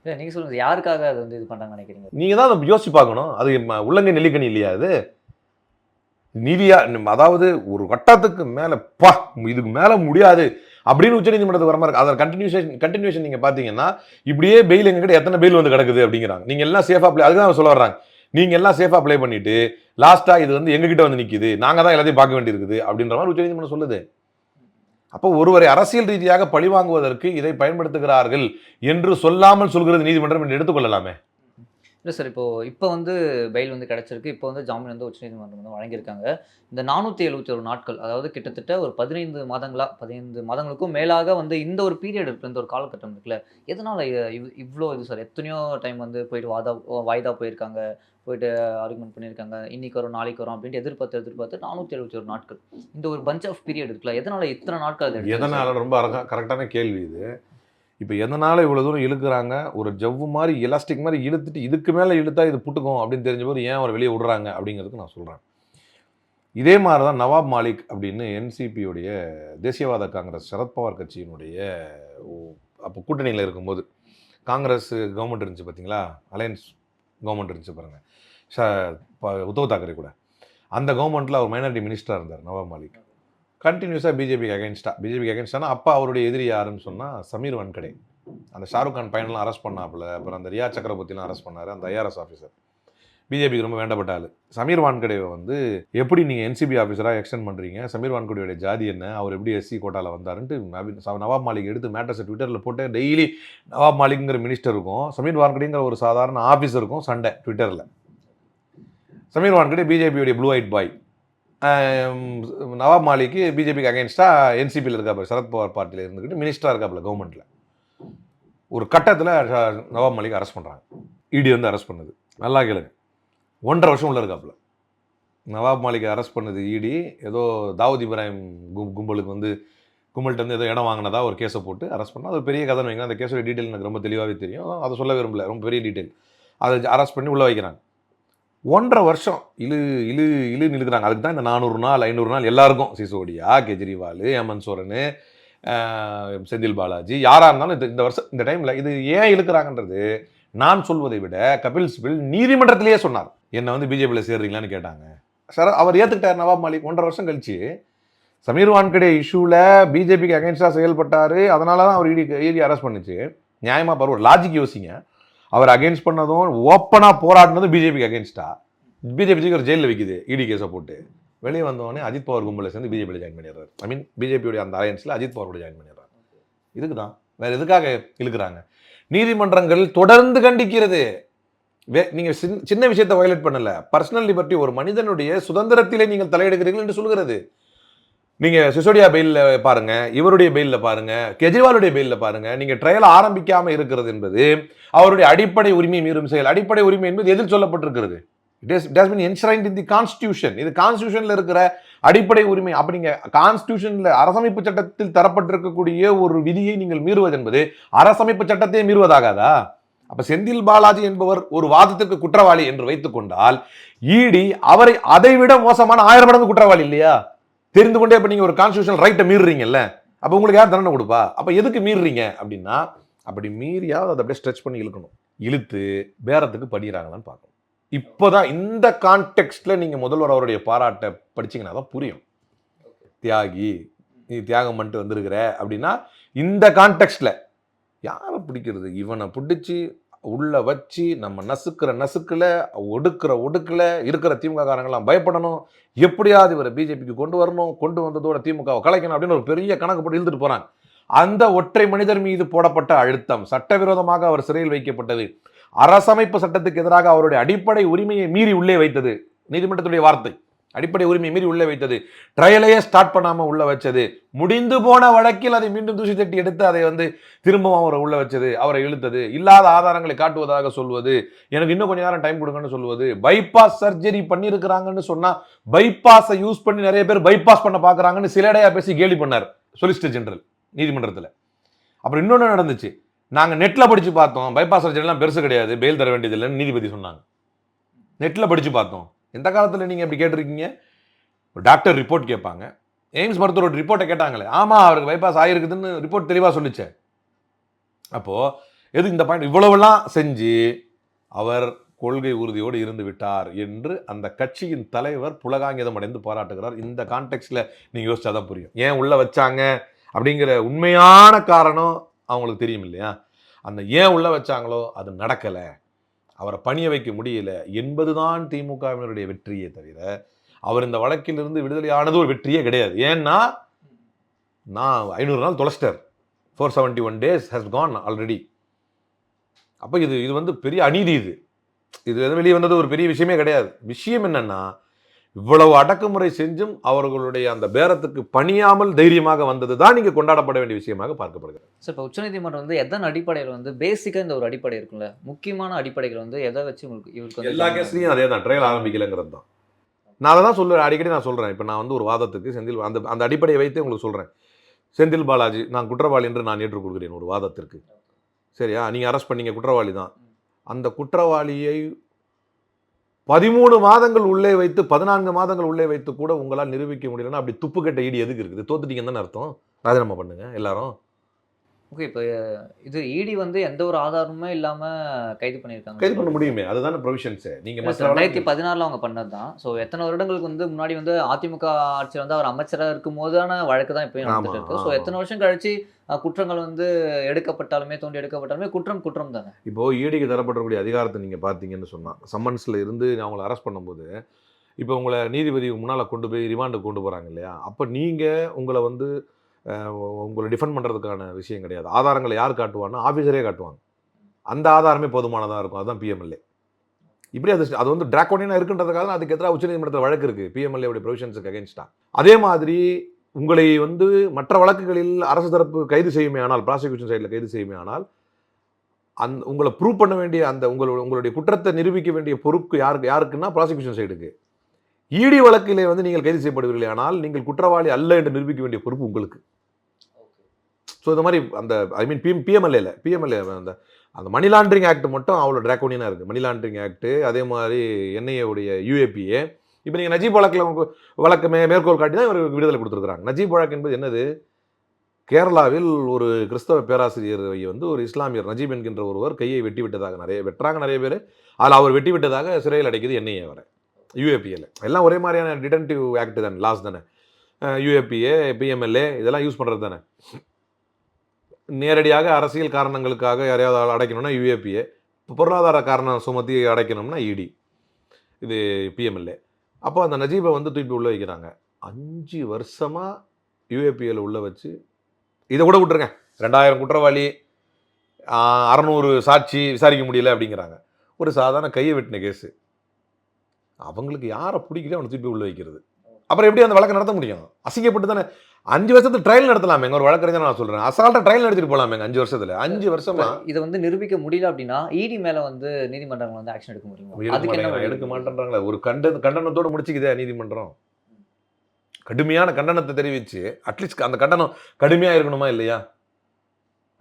இல்லை நீங்கள் சொல்லுங்கள் யாருக்காக அது வந்து இது பண்ணுறாங்கன்னு நினைக்கிறீங்க? நீங்கள் தான் அதை யோசிச்சு பார்க்கணும். அது உள்ளங்கை நெல்லிக்கனி இல்லையா அது? நீதியா அதாவது ஒரு வட்டத்துக்கு மேலே பா இதுக்கு மேலே முடியாது. அப்படின்னு உச்சநீதிமன்றத்துக்கு வர மாதிரி இருக்கு. கண்டினியூஷன் கண்டினியூஷன் நீங்கள் பார்த்தீங்கன்னா இப்படியே பெயில் எங்ககிட்ட எத்தனை பெயில் வந்து கிடக்குது அப்படிங்கிறாங்க. நீங்கள் எல்லாம் சேஃபாக அப்ளை அதுக்கு தான் சொல்ல வர்றாங்க. நீங்கள் எல்லாம் சேஃபாக ப்ளே பண்ணிட்டு லாஸ்ட்டாக இது வந்து எங்ககிட்ட வந்து நிற்கிது நாங்கள் தான் எல்லாத்தையும் பார்க்க வேண்டியிருக்குது அப்படின்ற மாதிரி உச்சநீதிமன்றம் சொல்லுது. அப்போ ஒருவரை அரசியல் ரீதியாக பழிவாங்குவதற்கு இதை பயன்படுத்துகிறார்கள் என்று சொல்லாமல் சொல்கிறது நீதிமன்றம் என்று எடுத்துக்கொள்ளலாமே. இல்லை சார் இப்போ இப்போ வந்து பெயில் வந்து கிடைச்சிருக்கு. இப்போ வந்து ஜாமீன் வந்து உச்சநீதிமன்றம் வந்து வழங்கியிருக்காங்க. இந்த நானூற்றி எழுபத்தி ஒரு நாட்கள் அதாவது கிட்டத்தட்ட ஒரு பதினைந்து மாதங்களா பதினைந்து மாதங்களுக்கும் மேலாக வந்து இந்த ஒரு பீரியட் இருக்கு இந்த ஒரு காலகட்டம் இருக்குல்ல. எதனால இவ்வளோ இது சார்? எத்தனையோ டைம் வந்து போயிட்டு வாதா வாய்தா போயிருக்காங்க போயிட்டு ஆர்குமெண்ட் பண்ணியிருக்காங்க. இன்னைக்கு வரும் நாளைக்கு வரும் அப்படின்ட்டு எதிர்பார்த்து எதிர்பார்த்து நானூற்றி எழுபத்தி ஒரு நாட்கள். இந்த ஒரு பஞ்ச் ஆஃப் பீரியட் இருக்குல்ல எதனால இத்தனை நாட்கள் எதனால? ரொம்ப கரெக்டான கேள்வி இது. இப்போ எதனால் இவ்வளோ தூரம் இழுக்கிறாங்க? ஒரு ஜவ்வு மாதிரி எலாஸ்டிக் மாதிரி இழுத்துட்டு இதுக்கு மேலே இழுத்தா இது புட்டுக்கும் அப்படின்னு தெரிஞ்ச போது ஏன் அவர் வெளியே விடுறாங்க அப்படிங்கிறதுக்கு நான் சொல்கிறேன் இதே மாதிரி தான் நவாப் மாலிக் அப்படின்னு என்சிபியுடைய தேசியவாத காங்கிரஸ் சரத்பவார் கட்சியினுடைய அப்போ கூட்டணியில் இருக்கும்போது காங்கிரஸ் கவர்மெண்ட் இருந்துச்சு பார்த்தீங்களா அலையன்ஸ் கவர்மெண்ட் இருந்துச்சு பாருங்கள் ஷ- ப- உத்தவ் தாக்கரே கூட. அந்த கவர்மெண்ட்டில் அவர் மைனாரிட்டி மினிஸ்டராக இருந்தார் நவாப் மாலிக். கண்டினியூஸாக பிஜேபிக்கு அகைன்ஸ்டா பிஜேபிக்கு அகைன்ஸ்டானா அப்பா அவருடைய எதிரி யாருன்னு சொன்னால் சமீர் வன்கடே அந்த ஷாருக் கான் பையனெலாம் அரெஸ்ட் பண்ணாப்புல. அப்புறம் அந்த ரியா சக்கரவர்த்திலாம் அரெஸ்ட் பண்ணார். அந்த ஐஆர்எஸ் ஆஃபீஸர் பிஜேபிக்கு ரொம்ப வேண்டப்பட்ட ஆள் சமீர் வான்கடேவை வந்து எப்படி நீங்கள் என்சிபி ஆஃபீஸராக எக்ஸ்டெண்ட் பண்ணுறீங்க சமீர் வான்கடேயோட ஜாதி என்ன? அவர் எப்படி எஸ்சி கோட்டாவில் வந்தாருன்ட்டு நவாப் மாலிக் எடுத்து மேட்டர்ஸை ட்விட்டரில் போட்டு டெய்லி நவாப் மாலிக்ங்கிற மினிஸ்டர் இருக்கும். சமீர் வான்கடேங்கிற ஒரு சாதாரண ஆஃபீஸருக்கும் சண்டை ட்விட்டரில் சமீர் வான்கடே பிஜேபியுடைய ப்ளூ ஒயிட் பாய் நவாப் மாலிக்கு பிஜேபிக்கு அகேன்ஸ்டாக என்சிபியில் இருக்காப்புல சரத்பவார் பார்ட்டியில் இருந்துக்கிட்டு மினிஸ்டராக இருக்காப்புல கவர்மெண்ட்டில் ஒரு கட்டத்தில் நவாப் மாலிக் அரெஸ்ட் பண்ணுறாங்க இடி வந்து அரெஸ்ட் பண்ணுது. நல்லா கேளுங்க. ஒன்றரை வருஷம் உள்ள இருக்காப்புல. நவாப் மாலிக் அரெஸ்ட் பண்ணது இடி ஏதோ தாவூத் இப்ராஹிம் கும் கும்பலுக்கு வந்து கும்பல்கிட்ட வந்து ஏதோ இடம் வாங்கினதா ஒரு கேஸை போட்டு அரெஸ்ட் பண்ணால் அது பெரிய கதை வைங்க அந்த கேஸோட டீட்டெயில் எனக்கு ரொம்ப தெளிவாகவே தெரியும். அதை சொல்ல விரும்பல. ரொம்ப பெரிய டீட்டெயில் அதை அரெஸ்ட் பண்ணி உள்ளே வைக்கிறாங்க. ஒன்றரை வருஷம் இழு இழு இழு இழுக்கிறாங்க அதுக்கு தான் இந்த நானூறு நாள் ஐநூறு நாள் எல்லாருக்கும். சிசோடியா கெஜ்ரிவால் ஹேமந்த் சோரன் செந்தில் பாலாஜி யாராக இருந்தாலும் இந்த- இந்த வருஷம் இந்த டைமில் இது ஏன் இழுக்கிறாங்கன்றது நான் சொல்வதை விட கபில் சிபில் நீதிமன்றத்திலேயே சொன்னார். என்னை வந்து பிஜேபியில் சேர்றீங்களான்னு கேட்டாங்க. சார் அவர் ஏற்றுக்கிட்டார் நவாப் மாலிக். ஒன்றரை வருஷம் கழிச்சு சமீர் வான்கடே இஷ்யூவில் பிஜேபிக்கு அகைன்ஸ்டாக செயல்பட்டார். அதனால தான் அவர் இடி ஏறி அரெஸ்ட் பண்ணுச்சு. நியாயமாக பாரு ஒரு லாஜிக் யோசிங்க. அவர் அகைன்ஸ்ட் பண்ணதும் ஓப்பனாக போராடினதும் பிஜேபிக்கு அகேன்ஸ்டா பிஜேபி ஒரு ஜெயிலில் வைக்குது இடி கேஸை போட்டு. வெளியே வந்தோடனே அஜித் பவர் கும்பலை சேர்ந்து பிஜேபியில் ஜாயின் பண்ணிடுறாரு. ஐ மீன் பிஜேபியோட அந்த அலையன்ஸில் அஜித் பவாரோட ஜாயின் பண்ணிடுறாரு. இதுக்கு தான் வேற எதுக்காக இழுக்கிறாங்க? நீதிமன்றங்கள் தொடர்ந்து கண்டிக்கிறது. வே நீங்கள் சின்ன சின்ன விஷயத்தை வயலேட் பண்ணலை. பர்சனல் லிபர்ட்டி ஒரு மனிதனுடைய சுதந்திரத்திலே நீங்கள் தலையிடுகிறீர்கள் என்று சொல்கிறது. நீங்கள் சிசோடியா பெயில்ல பாருங்க இவருடைய பெயிலில் பாருங்கள் கெஜ்ரிவாலுடைய பெயிலில் பாருங்கள் நீங்கள் ட்ரையல் ஆரம்பிக்காமல் இருக்கிறது என்பது அவருடைய அடிப்படை உரிமை மீறும் செயல். அடிப்படை உரிமை என்பது எதில் சொல்லப்பட்டிருக்கிறது? It is it has been enshrined in the constitution இது கான்ஸ்டியூஷனில் இருக்கிற அடிப்படை உரிமை. அப்படி நீங்கள் கான்ஸ்டியூஷனில் அரசமைப்பு சட்டத்தில் தரப்பட்டிருக்கக்கூடிய ஒரு விதியை நீங்கள் மீறுவது என்பது அரசமைப்பு சட்டத்தை மீறுவதாகாதா? அப்ப செந்தில் பாலாஜி என்பவர் ஒரு வாதத்திற்கு குற்றவாளி என்று வைத்துக் கொண்டால் ஈடி அவரை அதைவிட மோசமான ஆயிரம் மடங்கு குற்றவாளி இல்லையா? தெரிந்து கொண்டே இப்போ நீங்கள் ஒரு கான்ஸ்டியூஷன் ரைட்டை மீறுறீங்கல்ல அப்போ உங்களுக்கு யார் தண்டனை கொடுப்பா? அப்போ எதுக்கு மீறுறீங்க அப்படின்னா அப்படி மீறியாவது அதை அப்படியே ஸ்ட்ரெச் பண்ணி இழுக்கணும். இழுத்து பேரத்துக்கு படிக்கிறாங்களான்னு பார்க்கணும். இப்போதான் இந்த கான்டெக்ட்ல நீங்கள் முதல்வர் அவருடைய பாராட்டை படிச்சீங்கன்னா தான் புரியும். தியாகி நீ தியாகம் பண்ணிட்டு வந்திருக்கிற அப்படின்னா இந்த கான்டெக்ட்ல யாரை பிடிக்கிறது? இவனை பிடிச்சி உள்ளே வச்சு நம்ம நசுக்கிற நசுக்குல ஒடுக்கிற ஒடுக்கில் இருக்கிற திமுககாரங்களாம் பயப்படணும். எப்படியாவது இவரை பிஜேபிக்கு கொண்டு வரணும் கொண்டு வந்ததோட திமுகவை கலைக்கணும் அப்படின்னு ஒரு பெரிய கணக்கு போட்டு இழுத்துட்டு போகிறாங்க அந்த ஒற்றை மனிதர் மீது போடப்பட்ட அழுத்தம் சட்டவிரோதமாக அவர் சிறையில் வைக்கப்பட்டது. அரசமைப்பு சட்டத்துக்கு எதிராக அவருடைய அடிப்படை உரிமையை மீறி உள்ளே வைத்தது. நீதிமன்றத்துடைய வார்த்தை. அடிப்படை உரிமை மீறி உள்ளே வைத்தது. ட்ரையலையே ஸ்டார்ட் பண்ணாமல் உள்ள வச்சது. முடிந்து போன வழக்கில் அதை மீண்டும் தூசி தட்டி எடுத்து அதை வந்து திரும்பவும் அவரை உள்ளே வச்சது அவரை இழுத்தது. இல்லாத ஆதாரங்களை காட்டுவதாக சொல்வது. எனக்கு இன்னும் கொஞ்ச நேரம் டைம் கொடுங்கன்னு சொல்வது. பைபாஸ் சர்ஜரி பண்ணியிருக்கிறாங்கன்னு சொன்னால் பைபாஸை யூஸ் பண்ணி நிறைய பேர் பைபாஸ் பண்ண பார்க்கறாங்கன்னு சிலடையாக பேசி கேலி பண்ணார் சொலிசிட்டர் ஜெனரல் நீதிமன்றத்தில். அப்புறம் இன்னொன்று நடந்துச்சு? நாங்கள் நெட்டில் படித்து பார்த்தோம். பைபாஸ் சர்ஜரிலாம் பெருசு கிடையாது. பெயில் தர வேண்டியதில்லைன்னு நீதிபதி சொன்னாங்க. நெட்டில் படித்து பார்த்தோம். எந்த காலத்தில் நீங்கள் இப்படி கேட்டிருக்கீங்க? ஒரு டாக்டர் ரிப்போர்ட் கேட்பாங்க. எய்ம்ஸ் மருத்துவரோட ரிப்போர்ட்டை கேட்டாங்களே ஆமாம் அவருக்கு பைபாஸ் ஆகிருக்குதுன்னு ரிப்போர்ட் தெளிவாக சொல்லிச்சே. அப்போது எது இந்த பாயிண்ட் இவ்வளவுலாம் செஞ்சு அவர் கொள்கை உறுதியோடு இருந்து விட்டார் என்று அந்த கட்சியின் தலைவர் புலகாங்கிதம் அடைந்து போராட்டுகிறார். இந்த கான்டெக்ட்ல நீங்கள் யோசிச்சா தான் புரியும். ஏன் உள்ளே வச்சாங்க? அப்படிங்கிற உண்மையான காரணம் அவங்களுக்கு தெரியும் இல்லையா? அந்த ஏன் உள்ளே வச்சாங்களோ அது நடக்கலை. அவரை பணிய வைக்க முடியல. என்பதுதான் திமுகவினருடைய வெற்றியே தவிர அவர் இந்த வழக்கிலிருந்து விடுதலை ஆனது ஒரு வெற்றியே கிடையாது. ஏன்னா நான் ஐநூறு நாள் தொலைச்சிட்டார் four seventy one days has gone already அப்போ இது இது வந்து பெரிய அநீதி இது. இது வெளியே வந்தது ஒரு பெரிய விஷயமே கிடையாது. விஷயம் என்னென்னா இவ்வளவு அடக்குமுறை செஞ்சும் அவர்களுடைய அந்த பேரத்துக்கு பணியாமல் தைரியமாக வந்தது தான் நீங்க கொண்டாடப்பட வேண்டிய விஷயமாக பார்க்கப்படுகிறது. சார் இப்போ உச்சநீதிமன்றம் வந்து எதன் அடிப்படையில் வந்து பேசிக்காக இந்த ஒரு அடிப்படை இருக்குல்ல முக்கியமான அடிப்படைகள் வந்து எதை வச்சு உங்களுக்கு இவருக்கு எல்லா கேஸ்லையும் அதே தான். ட்ரையல் ஆரம்பிக்கலைங்கிறது தான். நான் அதை தான் சொல்லுவேன் அடிக்கடி நான் சொல்கிறேன் இப்போ நான் வந்து ஒரு வாதத்துக்கு செந்தில் அந்த அந்த அடிப்படையை வைத்து உங்களுக்கு சொல்கிறேன் செந்தில் பாலாஜி நான் குற்றவாளி என்று நான் ஏற்றுக்கொள்கிறேன் ஒரு வாதத்திற்கு. சரியா? நீங்கள் அரெஸ்ட் பண்ணீங்க குற்றவாளி தான். அந்த குற்றவாளியை பதிமூணு மாதங்கள் உள்ளே வைத்து பதினான்கு மாதங்கள் உள்ளே வைத்து கூட உங்களால் நிரூபிக்க முடியலன்னா அப்படி துப்பு கட்ட ஈடு எதுக்கு இருக்குது? தோத்துட்டீங்கன்னு தானே அர்த்தம். ராஜினாமா பண்ணுங்க எல்லாரும். ஓகே இப்போ இது இடி வந்து எந்த ஒரு ஆதாரமுமே இல்லாம கைது பண்ணியிருக்காங்க கைது பண்ண முடியுமே? அதுதானே ப்ரொவிஷன்ஸு சார், ரெண்டாயிரத்தி பதினாறுல அவங்க பண்ணது தான் ஸோ எத்தனை வருடங்களுக்கு வந்து முன்னாடி வந்து அதிமுக ஆட்சியில் வந்து அவர் அமைச்சராக இருக்கும் போதான வழக்கு தான் ஆமா, நடந்துட்டு இருக்கு. ஸோ. எத்தனை வருஷம் கழிச்சு குற்றங்கள் வந்து எடுக்கப்பட்டாலுமே தோண்டி எடுக்கப்பட்டாலுமே குற்றம் குற்றம் தானே? இப்போ ஈடிக்கு தரப்படக்கூடிய அதிகாரத்தை நீங்கள் பார்த்தீங்கன்னு சொன்னால் சம்மன்ஸில் இருந்து அவங்கள அரெஸ்ட் பண்ணும்போது இப்போ உங்களை நீதிபதி முன்னால் கொண்டு போய் ரிமாண்டுக்கு கொண்டு போகிறாங்க இல்லையா? அப்போ நீங்கள் உங்களை வந்து உங்களை டிஃபெண்ட் பண்ணுறதுக்கான விஷயம் கிடையாது. ஆதாரங்களை யார் காட்டுவான்னா ஆஃபீஸரே காட்டுவாங்க. அந்த ஆதாரமே போதுமானதாக இருக்கும். அதுதான் பிஎம்எல்ஏ இப்படி அது அது வந்து டிராக்கோனியனாக இருக்குன்றதுக்காக அதுக்கு எதிராக உச்சநீதிமன்றத்தில் வழக்கு இருக்குது பிஎம்எல்ஏவுடைய ப்ரொவிஷன்ஸுக்கு அகேன்ஸ்டாக அதே மாதிரி உங்களை வந்து மற்ற வழக்குகளில் அரசு தரப்பு கைது செய்யுமே ஆனால் ப்ராசிக்யூஷன் சைடில் கைது செய்யுமே ஆனால் அந் உங்களை ப்ரூவ் பண்ண வேண்டிய அந்த உங்களோட உங்களுடைய குற்றத்தை நிரூபிக்க வேண்டிய பொறுப்பு யாருக்கு யாருக்குன்னா ப்ராசிக்யூஷன் சைடுக்கு இடி வழக்கிலே வந்து நீங்கள் கைது செய்யப்படுவீர்கள் ஆனால் நீங்கள் குற்றவாளி அல்ல என்று நிரூபிக்க வேண்டிய பொறுப்பு உங்களுக்கு. ஸோ இந்த மாதிரி அந்த ஐ மீன் பிஎம் பிஎம்எல்ஏல பிஎம்எல்ஏ அந்த அந்த மணி லாண்டரிங் ஆக்ட் மட்டும் அவ்வளோ ட்ராக்கோனியனாக இருக்குது மணி லாண்டரிங் ஆக்ட் அதே மாதிரி என்ஐஏவுடைய உடைய யூஏபிஏ இப்போ நீங்கள் நஜீப் வழக்கில் வழக்கு மே மேற்கோள் காட்டி தான் இவருக்கு விடுதலை கொடுத்துருக்குறாங்க. நஜீப் வழக்கு என்பது என்னது? கேரளாவில் ஒரு கிறிஸ்தவ பேராசிரியரை வந்து ஒரு இஸ்லாமியர் நஜீப் என்கின்ற ஒருவர் கையை வெட்டி விட்டதாக நிறைய வெட்டுறாங்க நிறைய பேர். அதில் அவர் வெட்டி விட்டதாக சிறையில் அடைக்குது என்ஐஏ வர யூஏபிஏல எல்லாம் ஒரே மாதிரியான டிடென்டிவ் ஆக்ட் தானே லாஸ் தானே. யூஏபிஏ பிஎம்எல்ஏ இதெல்லாம் யூஸ் பண்ணுறது தானே. நேரடியாக அரசியல் காரணங்களுக்காக யாரையாவது அடைக்கணும்னா யூஏபிஏ பொருளாதார காரணம் சுமத்தி அடைக்கணும்னா இடி இது பிஎம்எல்ஏ. அப்போ அந்த நஜீபை வந்து தூக்கி உள்ள வைக்கிறாங்க. அஞ்சு வருஷமாக யூஏபிஏல உள்ளே வச்சு இதை கூட விட்டுருங்க. ரெண்டாயிரம் குற்றவாளி அறநூறு சாட்சி விசாரிக்க முடியல அப்படிங்கிறாங்க. ஒரு சாதாரண கையை வெட்டின கேஸு. அவங்களுக்கு யாரை பிடிக்கல அவனை திருப்பி உள்ள வைக்கிறது. அப்புறம் எப்படி அந்த வழக்கை நடத்த முடியும்? அசிங்கப்பட்டு தானே அஞ்சு வருஷத்துக்கு ட்ரையல் நடத்தலாமேங்க ஒரு வழக்கறிஞர் நான் சொல்றேன். அசால்ட்டா ட்ரையல் நடத்திட்டு போலாமேங்க அஞ்சு வருஷத்துல. அஞ்சு வருஷமா? இதை வந்து நிரூபிக்க முடியல அப்படின்னா இடி மேல வந்து நீதிமன்றங்கள் வந்து ஆக்ஷன் எடுக்க முடியுமா? அதுக்கு என்ன? எடுக்க மாட்டேன்றாங்களே. ஒரு கண்ட கண்டனத்தோடு முடிச்சுக்குதே நீதிமன்றம். கடுமையான கண்டனத்தை தெரிவிச்சு அட்லீஸ்ட் அந்த கண்டனம் கடுமையா இருக்கணுமா இல்லையா?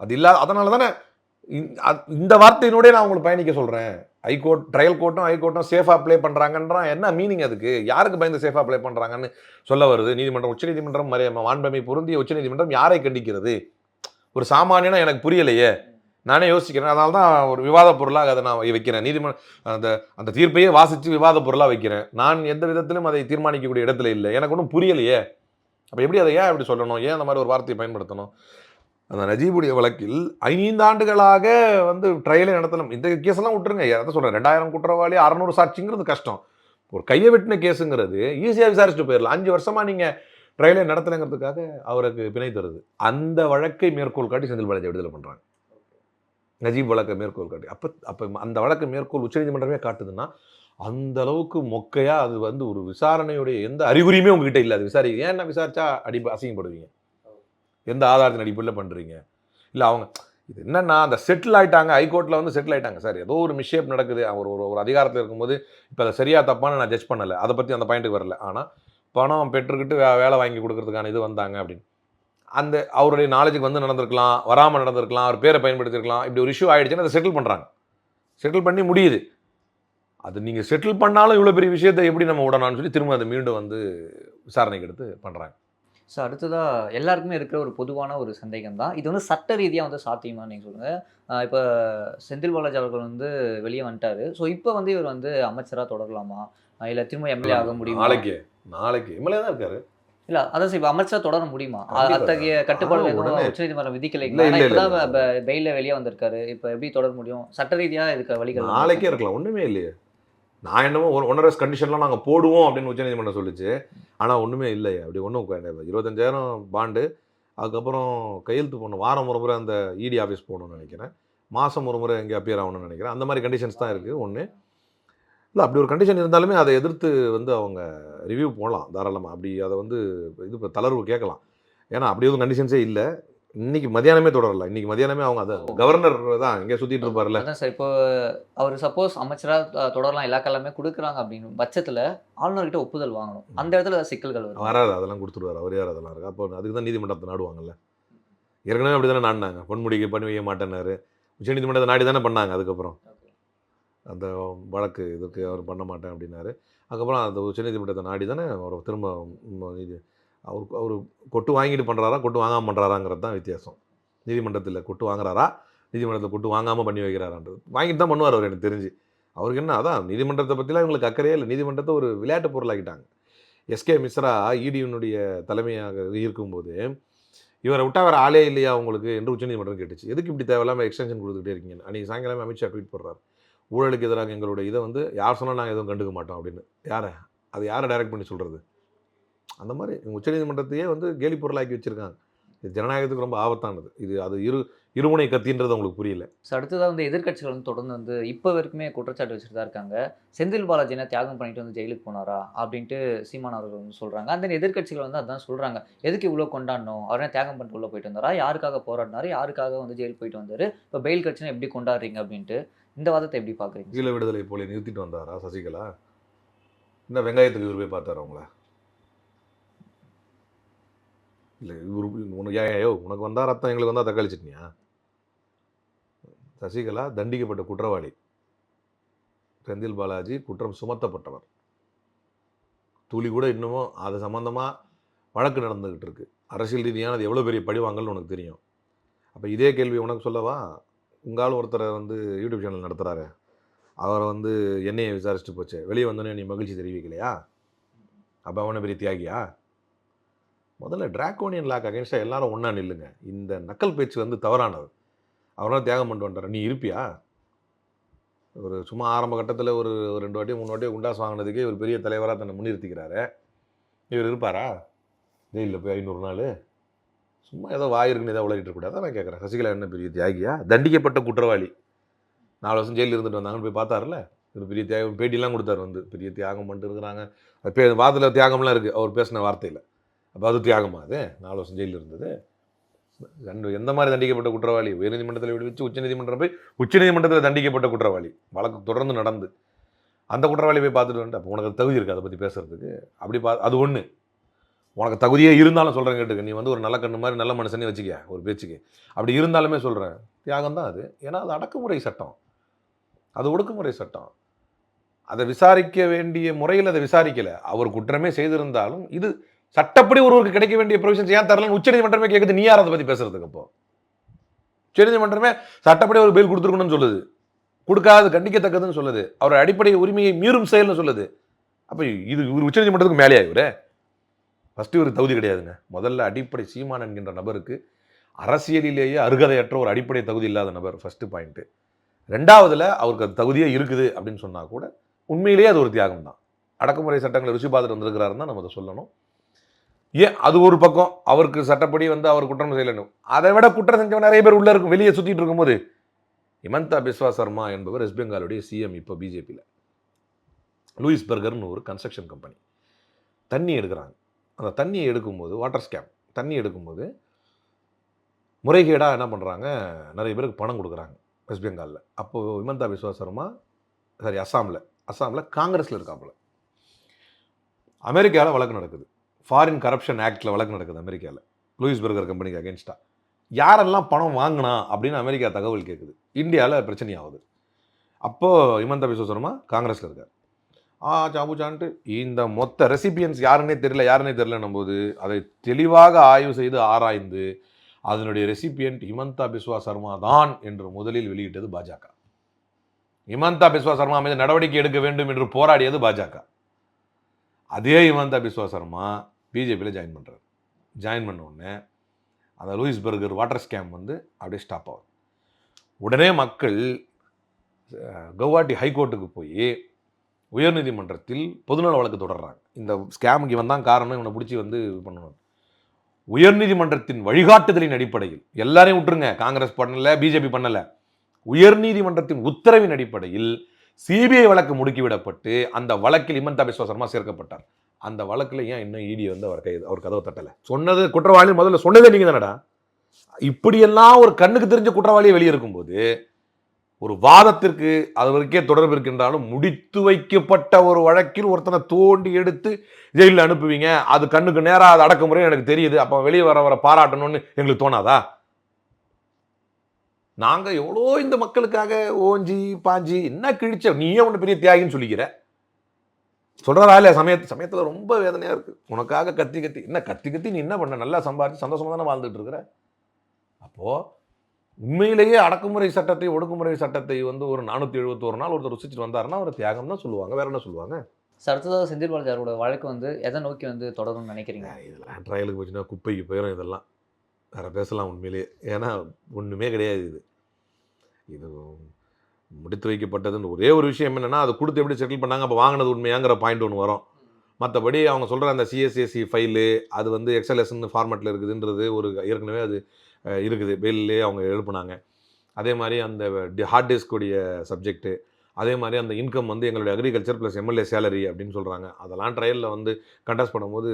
அது இல்லாத அதனால தானே இந்த வார்த்தையினோடய நான் உங்களுக்கு பயணிக்க சொல்றேன். ஹைகோர்ட் ட்ரையல் கோர்ட்டும் ஹைகோர்ட்டும் சேஃபாக அப்ளை பண்ணுறாங்கன்றான் என்ன மீனிங் அதுக்கு? யாருக்கு பயந்து சேஃபாக அப்ளை பண்ணுறாங்கன்னு சொல்ல வருது? நீதிமன்றம் உச்சநீதிமன்றம் மரிய மாண்பமை பொருந்திய உச்சநீதிமன்றம் யாரை கண்டிக்கிறது? ஒரு சாமானியனா எனக்கு புரியலையே. நானே யோசிக்கிறேன். அதனால தான் ஒரு விவாத பொருளாக அதை நான் வைக்கிறேன். நீதிமன்ற அந்த அந்த தீர்ப்பையே வாசித்து விவாத பொருளாக வைக்கிறேன். நான் எந்த விதத்திலும் அதை தீர்மானிக்கக்கூடிய இடத்துல இல்லை. எனக்கு ஒன்றும் புரியலையே. அப்போ எப்படி அதை ஏன் இப்படி சொல்லணும்? ஏன் அந்த மாதிரி ஒரு வார்த்தையை பயன்படுத்தணும்? அந்த நஜீபுடைய வழக்கில் ஐந்து ஆண்டுகளாக வந்து ட்ரையலை நடத்தணும். இந்த கேஸெல்லாம் விட்டுருங்க. எதை சொல்கிறேன் ரெண்டாயிரம் குற்றவாளி அறநூறு சாட்சிங்கிறது கஷ்டம். ஒரு கையை வெட்டின கேஸுங்கிறது ஈஸியாக விசாரிச்சுட்டு போயிடலாம். அஞ்சு வருஷமாக நீங்கள் ட்ரையலை நடத்தலைங்கிறதுக்காக அவருக்கு பிணை தருது. அந்த வழக்கை மேற்கோள் காட்டி செந்தில் பாலாஜி விடுதலை பண்ணுறாங்க நஜீப் வழக்கை மேற்கோள் காட்டி. அப்போ அப்போ அந்த வழக்கு மேற்கோள் உச்சநீதிமன்றமே காட்டுதுன்னா அந்த அளவுக்கு மொக்கையா அது வந்து ஒரு விசாரணையுடைய எந்த அறிகுறியுமே உங்ககிட்ட இல்லை. அது விசாரி ஏன் என்ன விசாரிச்சா அடி அசிங்கப்படுவீங்க? எந்த ஆதாரத்தின் அடிப்படையில் பண்ணுறீங்க இல்லை அவங்க இது என்னென்னா அந்த செட்டில் ஆகிட்டாங்க ஹைகோர்ட்டில் வந்து செட்டில் ஆகிட்டாங்க சார் ஏதோ ஒரு மிஷேப் நடக்குது. அவர் ஒரு ஒரு அதிகாரத்தில் இருக்கும்போது இப்போ அதை சரியாக தப்பான நான் ஜட்ஜ் பண்ணலை. அதை பற்றி அந்த பாயிண்ட்டுக்கு வரல. ஆனால் பணம் பெற்றுக்கிட்டு வே- வேலை வாங்கி கொடுக்கறதுக்கான இது வந்தாங்க அப்படின்னு. அந்த அவருடைய நாலேஜுக்கு வந்து நடந்திருக்கலாம் வராமல் நடந்திருக்கலாம் அவர் பேரை பயன்படுத்திருக்கலாம் இப்படி ஒரு இஷ்யூ ஆயிடுச்சுன்னா அதை செட்டில் பண்ணுறாங்க செட்டில் பண்ணி முடியுது. அது நீங்கள் செட்டில் பண்ணாலும் இவ்வளோ பெரிய விஷயத்தை எப்படி நம்ம விடணும்னு சொல்லி திரும்ப அதை மீண்டும் வந்து விசாரணைக்கு எடுத்து பண்ணுறாங்க ஸோ அடுத்ததா எல்லாருக்குமே இருக்கிற ஒரு பொதுவான ஒரு சந்தேகம் தான் இது வந்து சட்ட ரீதியாக வந்து சாத்தியமா நீங்கள் சொல்லுங்க. ஆஹ் இப்போ செந்தில் பாலாஜி அவர்கள் வந்து வெளியே வந்துட்டாரு. ஸோ இப்போ வந்து இவர் வந்து அமைச்சராக தொடரலாமா? இல்ல திரும்ப எம்எல்ஏ ஆக முடியுமா? நாளைக்கு நாளைக்கு. எம்எல்ஏ தான் இருக்காரு. இல்ல அதான் சார் இப்போ அமைச்சரா தொடர முடியுமா. அத்தகைய கட்டுப்பாடு விதிக்கலைங்களா? இல்ல, இல்ல, இப்பதான் பெயில வெளியே வந்திருக்காரு. இப்போ எப்படி தொடர முடியும்? சட்ட ரீதியா இதுக்கு வழிகள் நாளைக்கே இருக்கலாம். ஒன்றுமே இல்லையே. நான் என்னமோ ஒரு ஒன்றரை கண்டிஷன்லாம் நாங்கள் போடுவோம் அப்படின்னு உச்சநீதிமன்றம் சொல்லிச்சு. ஆனால் ஒன்றுமே இல்லை அப்படி ஒன்றும் இருபத்தஞ்சாயிரம் பாண்டு அதுக்கப்புறம் கையெழுத்து போடணும். வாரம் ஒரு முறை அந்த இடி ஆஃபீஸ் போகணும்னு நினைக்கிறேன். மாதம் ஒரு முறை எங்கே அப்பியர் ஆகணும்னு நினைக்கிறேன். அந்த மாதிரி கண்டிஷன்ஸ் தான் இருக்குது ஒன்று இல்லை அப்படி ஒரு கண்டிஷன் இருந்தாலுமே அதை எதிர்த்து வந்து அவங்க ரிவ்யூ போகலாம் தாராளமாக அப்படி அதை வந்து இது தளர்வு கேட்கலாம். ஏன்னா அப்படி எதுவும் கண்டிஷன்ஸே இல்லை. இன்னைக்கு மதியானமே தொடரல. இன்னைக்கு மதியானமே அவங்க அதை கவர்னர் தான் இங்கே சுற்றிட்டு இருப்பார்ல அதான் சார் இப்போ அவர் சப்போஸ் அமைச்சரா அஹ், தொடரலாம் இலாக்கா எல்லாமே கொடுக்குறாங்க அப்படின்னு பட்சத்துல ஆளுநர்கிட்ட ஒப்புதல் வாங்கணும். அந்த இடத்துல சிக்கல்கள் வரும்? வராது அதெல்லாம் கொடுத்துருவாரு. அவர் யார் அதெல்லாம் இருக்கு? அப்போ அதுக்கு தான் நீதிமன்றத்தை நாடுவாங்கல்ல. ஏற்கனவே அப்படி தானே நாடினாங்க. பொன்முடிக்கு பண்ணி வைக்க மாட்டேன்னாரு. உச்சநீதிமன்றத்தை நாடி தானே பண்ணாங்க அதுக்கப்புறம். அந்த வழக்கு இதுக்கு அவர் பண்ண மாட்டேன் அப்படின்னாரு. அதுக்கப்புறம் அந்த உச்சநீதிமன்றத்தை நாடி தானே அவர் திரும்ப இது அவர் அவர் கொட்டு வாங்கிட்டு பண்ணுறாரா கொட்டு வாங்காமல் பண்ணுறாராங்கிறது தான் வித்தியாசம். நீதிமன்றத்தில் கொட்டு வாங்குறாரா நீதிமன்றத்தில் கொட்டு வாங்காமல் பண்ணி வைக்கிறாரான்றது. வாங்கிட்டு தான் பண்ணுவார் அவர் எனக்கு தெரிஞ்சு. அவருக்கு என்ன அதான் நீதிமன்றத்தை பற்றிலாம் இவங்களுக்கு அக்கறையே இல்லை. நீதிமன்றத்தை ஒரு விளையாட்டு பொருளாக்கிட்டாங்க. எஸ்கே மிஸ்ரா இடியினுடைய தலைமையாக இருக்கும்போது இவரை விட்டால் வேறு ஆளே இல்லையா உங்களுக்கு என்று உச்சநீதிமன்றம் கேட்டுச்சு. எதுக்கு இப்படி தேவையில்லாமல் எக்ஸ்டென்ஷன் கொடுத்துக்கிட்டே இருக்கீங்க? அன்றைக்கி சாயங்காலம் அமித்ஷா ட்வீட் போடுறாரு. ஊழலுக்கு எதிராக எங்களுடைய இதை வந்து யார் சொன்னால் நாங்கள் எதுவும் கண்டுக்க மாட்டோம் அப்படின்னு. யாரை? அது யாரை டைரக்ட் பண்ணி சொல்கிறது அந்த மாதிரி உச்சநீதிமன்றத்தையே வந்து கேலி பொருளாக்கி வச்சுருக்காங்க. இது ஜனநாயகத்துக்கு ரொம்ப ஆபத்தானது. இது அது இரு இருமுனை கத்தின்றது அவங்களுக்கு புரியல. ஸோ அடுத்ததாக வந்து எதிர்க்கட்சிகள் வந்து தொடர்ந்து வந்து இப்போ வரைக்குமே குற்றச்சாட்டு வச்சுட்டு தான் இருக்காங்க. செந்தில் பாலாஜினா தியாகம் பண்ணிட்டு வந்து ஜெயிலுக்கு போனாரா? அப்படின்ட்டு சீமான் அவர்கள் வந்து சொல்கிறாங்க அந்த எதிர்க்கட்சிகள் வந்து அதான் சொல்கிறாங்க எதுக்கு இவ்வளோ கொண்டாடணும்? அவரே தியாகம் பண்ணிட்டு உள்ளே போயிட்டு வந்தாரா? யாருக்காக போராடினாரு? யாருக்காக வந்து ஜெயில் போயிட்டு வந்தாரு? இப்போ பெயில் கட்சினா எப்படி கொண்டாடுறீங்க அப்படின்ட்டு இந்த வாதத்தை எப்படி பார்க்குறீங்க? ஈழ விடுதலை போல நிறுத்திட்டு வந்தாரா சசிகலா? இந்த வெங்காயத்துக்கு இவர் போய் பார்த்தாரு அவங்கள இல்லை இவரு உனக்கு ஏயோ உனக்கு வந்தால் ரத்தம் எங்களுக்கு வந்தால் தக்காளி சட்னியா? சசிகலா தண்டிக்கப்பட்ட குற்றவாளி. செந்தில் பாலாஜி குற்றம் சுமத்தப்பட்டவர். துளி கூட இன்னமும் அது சம்மந்தமாக வழக்கு நடந்துக்கிட்டு இருக்கு. அரசியல் ரீதியானது எவ்வளோ பெரிய பழிவாங்கல்னு உனக்கு தெரியும். அப்போ இதே கேள்வி உனக்கு சொல்லவா? உங்கால் ஒருத்தரை வந்து யூடியூப் சேனல் நடத்துகிறாரு அவரை வந்து என்னையை விசாரிச்சுட்டு போச்சு. வெளியே வந்தோடனே நீ மகிழ்ச்சி தெரிவிக்கலையா? அப்போ அவனை பெரிய தியாகியா? முதல்ல டிராகோனியன் லாக் அகேன்ஸ்டாக எல்லாரும் ஒன்றா நில்லுங்க. இந்த நக்கல் பேச்சு வந்து தவறானது. அவரால் தியாகம் பண்ணிட்டு வந்தார். நீ இருப்பியா? ஒரு சும்மா ஆரம்ப கட்டத்தில் ஒரு ரெண்டு வாட்டி மூணு வாட்டியும் குண்டாஸ் வாங்கினதுக்கே ஒரு பெரிய தலைவராக தன்னை முன்னிறுத்திக்கிறாரு. இவர் இருப்பாரா? ஜெயிலில் போய் ஐநூறு நாள்? சும்மா ஏதோ வாயிருக்குன்னு ஏதோ உழகிட்டு இருக்கக்கூடாது. நான் கேட்குறேன் சசிகலா என்ன பெரிய தியாகியா? தண்டிக்கப்பட்ட குற்றவாளி. நாலு வருஷம் ஜெயிலில் இருந்துட்டு வந்தாங்கன்னு போய் பார்த்தாருல? ஒரு பெரிய தியாகம் பேட்டிலாம் கொடுத்தாரு வந்து. பெரிய தியாகம் பண்ணிட்டு இருக்கிறாங்க. அது பே வாதில் தியாகம்லாம் இருக்குது அவர் பேசின வார்த்தையில். அப்போ அது தியாகமா அது? நாலு வருஷம் ஜெயிலில் இருந்தது. ரெண்டு எந்த மாதிரி தண்டிக்கப்பட்ட குற்றவாளி? உயர்நீதிமன்றத்தில் விடுவிச்சு உச்சநீதிமன்றம் போய் உச்சநீதிமன்றத்தில் தண்டிக்கப்பட்ட குற்றவாளி. வழக்கு தொடர்ந்து நடந்து. அந்த குற்றவாளி போய் பார்த்துட்டு வந்துட்டு அப்போ உனக்கு தகுதி இருக்குது அதை பற்றி பேசுறதுக்கு. அப்படி பா அது ஒன்று உனக்கு தகுதியே இருந்தாலும் சொல்கிறேன் கேட்டுக்க. நீ வந்து ஒரு நல்ல கண்ணு மாதிரி நல்ல மனுஷனே வச்சுக்க ஒரு பேச்சுக்கு. அப்படி இருந்தாலுமே சொல்கிறேன் தியாகம் தான் அது. ஏன்னா அது அடக்குமுறை சட்டம். அது ஒடுக்குமுறை சட்டம். அதை விசாரிக்க வேண்டிய முறையில் அதை விசாரிக்கலை. அவர் குற்றமே செய்திருந்தாலும் இது சட்டப்படி ஒருவருக்கு கிடைக்க வேண்டிய ப்ரொவிஷன்ஸ் ஏன் தரலன்னு உச்சநீதிமன்றமே கேட்குது நீ யார் அதை பற்றி பேசுறதுக்கு அப்போ உச்சநீதிமன்றமே சட்டப்படி ஒரு பெயில் கொடுத்துருக்கணும்னு சொல்லுது. கொடுக்காது கண்டிக்கத்தக்கதுன்னு சொல்லுது. அவர் அடிப்படை உரிமையை மீறும் செயல்னு சொல்லுது. அப்போ இது இவர் உச்சநீதிமன்றத்துக்கு மேலேயா இவர்? ஃபஸ்ட்டு இவர் தகுதி கிடையாதுங்க. முதல்ல அடிப்படை சீமான் என்கின்ற நபருக்கு அரசியலிலேயே அருகதையற்ற ஒரு அடிப்படை தகுதி இல்லாத நபர் ஃபஸ்ட்டு பாயிண்ட்டு ரெண்டாவதில் அவருக்கு அது தகுதியே இருக்குது அப்படின்னு சொன்னால் கூட உண்மையிலேயே அது ஒரு தியாகம் தான் அடக்குமுறை சட்டங்களை ருசி பார்த்துட்டு வந்திருக்கிறாருன்னு தான் நம்ம அதை சொல்லணும். ஏன்? அது ஒரு பக்கம். அவருக்கு சட்டப்படி வந்து அவர் குற்றம் செய்யலணும் அதை விட குற்றம் செஞ்சவன் நிறைய பேர் உள்ளே இருக்கும். வெளியே சுற்றிட்டு இருக்கும்போது ஹிமந்தா பிஸ்வா சர்மா என்பவர் வெஸ்ட் பெங்காலுடைய சிஎம் இப்போ பிஜேபியில் லூயிஸ் பர்கர்னு ஒரு கன்ஸ்ட்ரக்ஷன் கம்பெனி தண்ணி எடுக்கிறாங்க. அந்த தண்ணியை எடுக்கும்போது வாட்டர் ஸ்கேம் தண்ணி எடுக்கும்போது முறைகேடாக என்ன பண்ணுறாங்க நிறைய பேருக்கு பணம் கொடுக்குறாங்க வெஸ்ட் பெங்காலில் அப்போது ஹிமந்தா பிஸ்வா சர்மா சாரி அஸ்ஸாமில் அஸ்ஸாமில் காங்கிரஸில் இருக்காப்புல. அமெரிக்காவில் வழக்கு நடக்குது. ஃபாரின் கரப்ஷன் ஆக்டில் வழக்கு நடக்குது அமெரிக்காவில் லூயிஸ் பர்கர் கம்பெனிக்கு அகேன்ஸ்டாக யாரெல்லாம் பணம் வாங்கினா அப்படின்னு அமெரிக்கா தகவல் கேட்குது இந்தியாவில் பிரச்சனையாகுது. அப்போது ஹிமந்தா பிஸ்வா சர்மா காங்கிரஸில் இருக்கார். ஆ சாபுச்சான்ட்டு இந்த மொத்த ரெசிபியன்ஸ் யாருன்னே தெரியல யாருன்னே தெரியலன்னும் போது அதை தெளிவாக ஆய்வு செய்து ஆராய்ந்து அதனுடைய ரெசிபியன்ட் ஹிமந்தா பிஸ்வா சர்மா தான் என்று முதலில் வெளியிட்டது பாஜக. ஹிமந்தா பிஸ்வா சர்மா மீது நடவடிக்கை எடுக்க வேண்டும் என்று போராடியது பாஜக. அதே ஹிமந்தா பிஸ்வா சர்மா பிஜேபியில் ஜாயின் பண்ணுறாரு ஜாயின் பண்ண உடனே அந்த லூயிஸ் பர்கர் வாட்டர் ஸ்கேம் வந்து அப்படியே ஸ்டாப் ஆகுது. உடனே மக்கள் கவுஹாட்டி ஹைகோர்ட்டுக்கு போய் உயர்நீதிமன்றத்தில் பொதுநல வழக்கு தொடர்றாங்க. இந்த ஸ்கேமுக்கு இவன் தான் காரணம் இவனை பிடிச்சி வந்து இது பண்ணணும். உயர்நீதிமன்றத்தின் வழிகாட்டுதலின் அடிப்படையில் எல்லாரையும் விட்டுருங்க காங்கிரஸ் பண்ணலை பிஜேபி பண்ணலை. உயர்நீதிமன்றத்தின் உத்தரவின் அடிப்படையில் சிபிஐ வழக்கு முடுக்கிவிடப்பட்டு அந்த வழக்கில் இமந்தா பிஸ்வா சர்மா சேர்க்கப்பட்டார். அந்த வழக்கில் ஏன் இன்னும் இடி வந்து அவர் கை அவர் கதவை தட்டலை? சொன்னது குற்றவாளி முதல்ல சொன்னதே நீங்கள் தானடா இப்படியெல்லாம் ஒரு கண்ணுக்கு தெரிஞ்ச குற்றவாளியை வெளியே இருக்கும்போது ஒரு வாதத்திற்கு அதற்கே தொடர்பு இருக்கின்றாலும் முடித்து வைக்கப்பட்ட ஒரு வழக்கில் ஒருத்தனை தோண்டி எடுத்து ஜெயிலில் அனுப்புவீங்க. அது கண்ணுக்கு நேராக அது அடக்குமுறை எனக்கு தெரியுது. அப்போ வெளியே வர வர பாராட்டணும்னு எங்களுக்கு தோணாதா? நாங்கள் எவ்வளோ இந்த மக்களுக்காக ஓஞ்சி பாஞ்சி என்ன கிழிச்ச நீயே ஒன்று பெரிய தியாகின்னு சொல்லிக்கிற? சொல்கிறதா இல்லையா? சமயத்து சமயத்தில் ரொம்ப வேதனையாக இருக்குது உனக்காக கத்தி கத்தி. என்ன கத்தி கத்தி நீ என்ன பண்ண? நல்லா சம்பாதிச்சு சந்தோஷமாக தானே வாழ்ந்துட்டு இருக்கிற? அப்போது உண்மையிலேயே அடக்குமுறை சட்டத்தை ஒடுக்குமுறை சட்டத்தை வந்து ஒரு நானூற்றி எழுபத்தோரு நாள் ஒருத்தர் ருசிச்சுட்டு வந்தாருன்னா அவர் தியாகம் தான் சொல்லுவாங்க. வேற என்ன சொல்லுவாங்க? சார் அடுத்ததாக செந்தில் பாலாஜி அவரோட வழக்கு வந்து எதை நோக்கி வந்து தொடரும்னு நினைக்கிறீங்க? இதெல்லாம் ட்ரையலுக்கு போச்சுன்னா குப்பைக்கு போயிடும் இதெல்லாம். வேற பேசலாம் உண்மையிலேயே. ஏன்னா ஒன்றுமே கிடையாது இது. இது முடித்து வைக்கப்பட்டதுன்னு ஒரே ஒரு விஷயம் என்னன்னா அதை கொடுத்து எப்படி செட்டில் பண்ணாங்க? அப்போ வாங்கினது உண்மையாங்கிற பாயிண்ட் ஒன்று வரும். மற்றபடி அவங்க சொல்கிற அந்த சிஎஸ்ஏசி ஃபைலு அது வந்து எக்ஸல்எஸ்ன்னு ஃபார்மேட்டில் இருக்குதுன்றது ஒரு ஏற்கனவே அது இருக்குது. பெயிலே அவங்க எழுப்புனாங்க. அதே மாதிரி அந்த ஹார்ட் டிஸ்குடைய சப்ஜெக்ட்டு அதே மாதிரி அந்த இன்கம் வந்து எங்களுடைய அக்ரிகல்ச்சர் ப்ளஸ் எம்எல்ஏ சேலரி அப்படின்னு சொல்கிறாங்க அதெல்லாம் ட்ரையலில் வந்து கண்டஸ்ட் பண்ணும்போது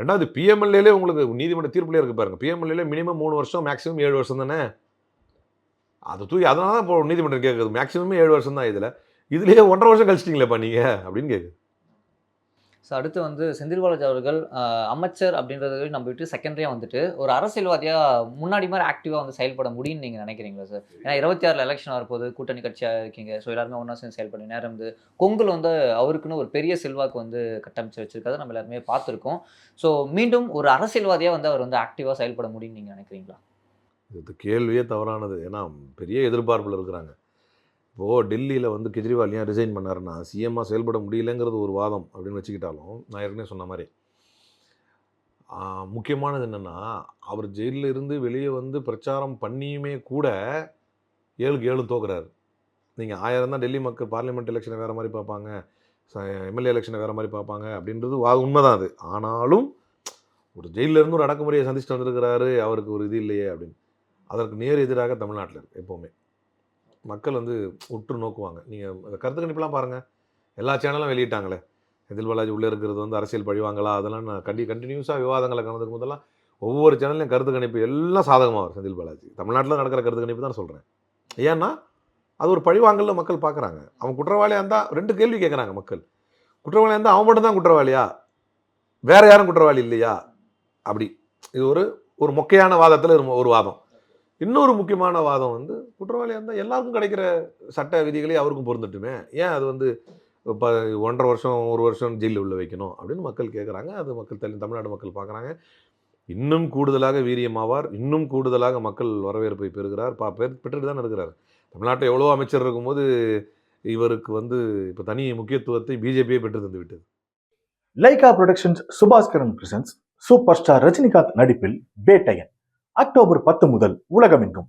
ரெண்டாவது பிஎம்எல்ஏலே உங்களுக்கு நீதிமன்ற தீர்ப்புலேயே இருக்கு பாருங்க. பிஎம்எல்ஏல மினிமம் மூணு வருஷம் மேக்ஸிமம் ஏழு வருஷம் தானே? அது தூக்கி அதனால தான் இப்போ நீதிமன்றம் கேட்குது மேக்ஸிமம் ஏழு வருஷம் தான் இதில். இதுலேயே ஒன்றரை வருஷம் கழிச்சிட்டிங்களேப்பா நீங்கள் அப்படின்னு கேட்குது ஸோ அடுத்து வந்து செந்தில் பாலாஜி அவர்கள் அமைச்சர் அப்படின்றத நம்ம விட்டு செகண்டரியாக வந்துட்டு ஒரு அரசியல்வாதியாக முன்னாடி மாதிரி ஆக்டிவாக வந்து செயல்பட முடியும்னு நீங்கள் நினைக்கிறீங்களா சார் ஏன்னா இருபத்தி ஆறில் எலெக்ஷன் வரப்போது கூட்டணி கட்சியாக இருக்கீங்க. ஸோ எல்லாருமே ஒன்றா சேர்ந்து செயல்பட நேரம் வந்து கொங்குல வந்து அவருக்குன்னு ஒரு பெரிய செல்வாக்கு வந்து கட்டமைச்சு வச்சிருக்காது நம்ம எல்லாருமே பார்த்துருக்கோம். ஸோ மீண்டும் ஒரு அரசியல்வாதியாக வந்து அவர் வந்து ஆக்டிவாக செயல்பட முடியும்னு நீங்கள் நினைக்கிறீங்களா? இது கேள்வியே தவறானது. ஏன்னா பெரிய எதிர்பார்ப்பில் இருக்கிறாங்க. இப்போது டெல்லியில் வந்து கெஜ்ரிவால் ஏன் ரிசைன் பண்ணாருன்னா சிஎம்மாக செயல்பட முடியலங்கிறது ஒரு வாதம் அப்படின்னு வச்சுக்கிட்டாலும் நான் ஏற்கனவே சொன்ன மாதிரி. முக்கியமானது என்னென்னா அவர் ஜெயிலில் இருந்து வெளியே வந்து பிரச்சாரம் பண்ணியுமே கூட ஏழுக்கு ஏழு தோக்குறாரு. நீங்கள் ஆயிரம் தான் டெல்லி மக்கள் பார்லிமெண்ட் எலெக்ஷனை வேறு மாதிரி பார்ப்பாங்க எம்எல்ஏ எலெக்ஷனை வேறு மாதிரி பார்ப்பாங்க அப்படின்றது வா உண்மைதான் அது. ஆனாலும் ஒரு ஜெயில்ல இருந்து ஒரு அடக்குமுறையை சந்திச்சுட்டு வந்திருக்கிறாரு அவருக்கு ஒரு இது இல்லையே அப்படின்னு. அதற்கு நேர் எதிராக தமிழ்நாட்டில் இருக்குது எப்போவுமே. மக்கள் வந்து உற்று நோக்குவாங்க. நீங்கள் கருத்து கணிப்பெல்லாம் பாருங்கள் எல்லா சேனலும் வெளியிட்டாங்களே. செந்தில் பாலாஜி உள்ளே இருக்கிறது வந்து அரசியல் பழிவாங்களா அதெல்லாம் நான் கண்டி கண்டினியூஸாக விவாதங்களை கலந்துக்கும் போதெல்லாம் ஒவ்வொரு சேனல்லையும் கருத்து கணிப்பு எல்லாம் சாதகமாக வரும் செந்தில் பாலாஜி. தமிழ்நாட்டில் நடக்கிற கருத்து கணிப்பு தான் சொல்கிறேன் ஏன்னா அது ஒரு பழிவாங்கல்ல மக்கள் பார்க்குறாங்க அவன் குற்றவாளியாக இருந்தால் ரெண்டு கேள்வி கேட்குறாங்க மக்கள். குற்றவாளியாக இருந்தால் அவன் மட்டும் தான் குற்றவாளியா? வேறு யாரும் குற்றவாளி இல்லையா? அப்படி. இது ஒரு ஒரு மொக்கையான வாதத்தில் ஒரு வாதம். இன்னொரு முக்கியமான வாதம் வந்து குற்றவாளியாக இருந்தால் எல்லாருக்கும் கிடைக்கிற சட்ட விதிகளே அவருக்கும் பொருந்துட்டுமே. ஏன் அது வந்து இப்போ ஒன்றரை வருஷம் ஒரு வருஷம் ஜெயிலில் உள்ள வைக்கணும் அப்படின்னு மக்கள் கேட்குறாங்க அது மக்கள் தள்ளி தமிழ்நாடு மக்கள் பார்க்குறாங்க இன்னும் கூடுதலாக வீரியமாவார். இன்னும் கூடுதலாக மக்கள் வரவேற்பை பெறுகிறார். பா பெற் பெற்றுட்டு தான் இருக்கிறார். தமிழ்நாட்டில் எவ்வளோ அமைச்சர் இருக்கும்போது இவருக்கு வந்து இப்போ தனி முக்கியத்துவத்தை பிஜேபியே பெற்று தந்து விட்டது. Lyca productions Subaskaran presents super star Rajinikanth நடிப்பில் பேட்டையன். அக்டோபர் பத்து முதல் உலகமெங்கும்.